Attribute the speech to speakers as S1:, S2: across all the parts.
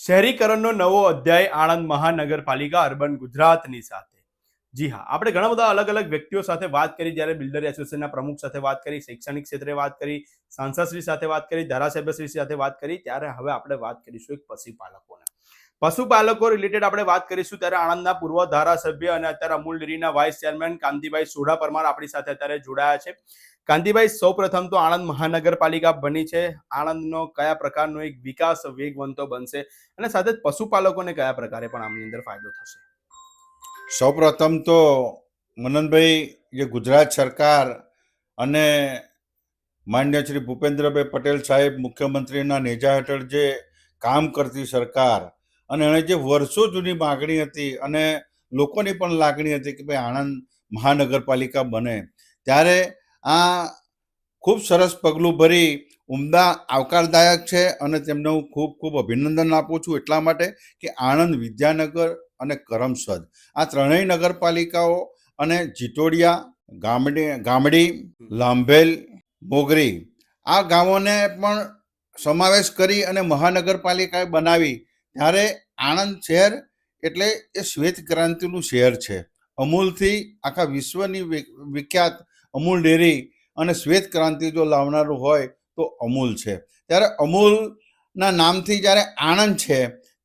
S1: શહેરીકરણનો નવો અધ્યાય આણંદ મહાનગરપાલિકા અર્બન ગુજરાતની સાથે. જી હા, આપણે ઘણા બધા અલગ અલગ વ્યક્તિઓ સાથે વાત કરી. જ્યારે બિલ્ડર એસોસિએશનના પ્રમુખ સાથે વાત કરી, શૈક્ષણિક ક્ષેત્રે વાત કરી, સાંસદશ્રી સાથે વાત કરી, ધારાસભ્યશ્રી સાથે વાત કરી, ત્યારે હવે આપણે વાત કરીશું એક પશુપાલકોને પશુપાલકો રિલેટેડ આપણે વાત કરીશું ત્યારે આણંદના પૂર્વ ધારાસભ્ય અને અત્યારે અમૂલ ડેરીના વાઇસ ચેરમેન કાંતિભાઈ સોઢા પરમાર આપણી સાથે અત્યારે જોડાયા છે. કાંતિભાઈ સૌ પ્રથમ તો આણંદ મહાનગરપાલિકા બની છે. આણંદનો કયા પ્રકારનો એક વિકાસ વેગવંતો બનશે અને સાથે જ પશુપાલકોને કયા પ્રકારે પણ આમની અંદર ફાયદો થશે?
S2: સૌપ્રથમ તો મનનભાઈ, જે ગુજરાત સરકાર અને માન્ય શ્રી ભૂપેન્દ્રભાઈ પટેલ સાહેબ મુખ્યમંત્રીના નેજા હેઠળ જે કામ કરતી સરકાર અને એણે જે વર્ષો જૂની માગણી હતી અને લોકોની પણ લાગણી હતી કે ભાઈ આણંદ મહાનગરપાલિકા બને, ત્યારે આ ખૂબ સરસ પગલું ભરી ઉમદા આવકારદાયક છે અને તેમને હું ખૂબ ખૂબ અભિનંદન આપું છું એટલા માટે કે આણંદ વિદ્યાનગર અને કરમસદ, આ ત્રણેય નગરપાલિકાઓ અને જીટોડિયા, ગામડી ગામડી, લાંભેલ, મોગરી, આ ગામોને પણ સમાવેશ કરી અને મહાનગરપાલિકાએ બનાવી ત્યારે આણંદ શહેર એટલે એ શ્વેત ક્રાંતિનું શહેર છે. અમૂલથી આખા વિશ્વની વિખ્યાત અમૂલ ડેરી અને શ્વેત ક્રાંતિ જો લાવનારું હોય તો અમૂલ છે. ત્યારે અમૂલના નામથી જ્યારે આણંદ છે,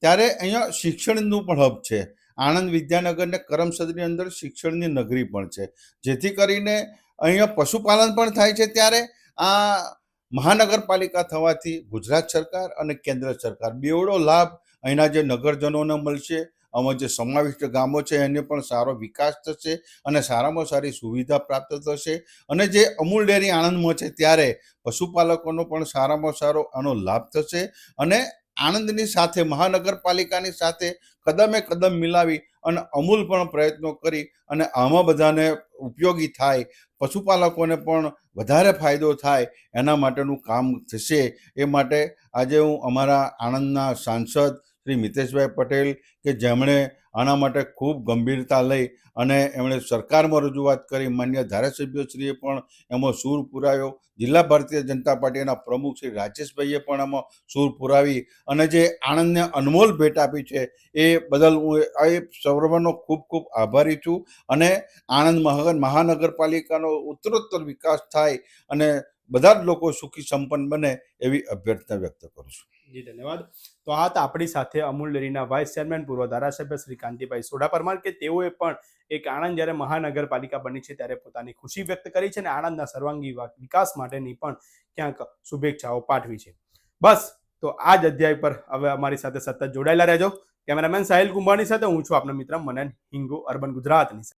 S2: ત્યારે અહીંયા શિક્ષણનું પણ હબ છે. આણંદ વિદ્યાનગરને કરમસદની અંદર શિક્ષણની નગરી પણ છે. જેથી કરીને અહીંયા પશુપાલન પણ થાય છે ત્યારે. આ મહાનગરપાલિકા થવાથી ગુજરાત સરકાર અને કેન્દ્ર સરકાર બેવડો લાભ અહીંના જે નગરજનોને મળશે આમાં જે સમાવિષ્ટ ગામો છે એને પણ સારો વિકાસ થશે અને સારામાં સારી સુવિધા પ્રાપ્ત થશે. અને જે અમૂલ ડેરી આણંદમાં છે ત્યારે પશુપાલકોનો પણ સારામાં સારો આનો લાભ થશે અને આણંદની સાથે, મહાનગરપાલિકાની સાથે કદમે કદમ મિલાવી અને અમૂલ પણ પ્રયત્નો કરી અને આમાં બધાને ઉપયોગી થાય, પશુપાલકોને પણ વધારે ફાયદો થાય એના માટેનું કામ થશે. એ માટે આજે હું અમારા આણંદના સાંસદ શ્રી મિતેશભાઈ પટેલ કે જેમણે આના માટે ખૂબ ગંભીરતા લઈ અને એમણે સરકારમાં રજૂઆત કરી, માન્ય ધારાસભ્યશ્રીએ પણ એમાં સૂર પુરાવ્યો. જિલ્લા ભારતીય જનતા પાર્ટીના પ્રમુખ શ્રી રાજેશભાઈએ પણ એમાં સૂર પુરાવી અને જે આણંદને અનમોલ ભેટ આપી છે એ બદલ હું એ- સર્વનો ખૂબ ખૂબ આભારી છું અને આણંદ મહા મહાનગરપાલિકાનો ઉત્તરોત્તર વિકાસ થાય અને બધા જ લોકો સુખી સંપન્ન બને એવી અભ્યર્થના વ્યક્ત કરું છું.
S1: જી, ધન્યવાદ. તો આ હતા આપણી સાથે અમૂલ ડેરીના વાઇસ ચેરમેન પૂર્વ ધારાસભ્ય શ્રી કાંતિભાઈ સોઢા પરમાર કે તેઓએ પણ એક આણંદ જ્યારે મહાનગરપાલિકા બની છે ત્યારે પોતાની ખુશી વ્યક્ત કરી છે અને આણંદના સર્વાંગી વિકાસ માટેની પણ ક્યાંક શુભેચ્છાઓ પાઠવી છે. બસ, તો આ જ અધ્યાય પર હવે અમારી સાથે સતત જોડાયેલા રહેજો. કેમેરામેન સાહિલ કુંભાની સાથે હું છું આપનો મિત્ર મનન હિંગુ, અર્બન ગુજરાતની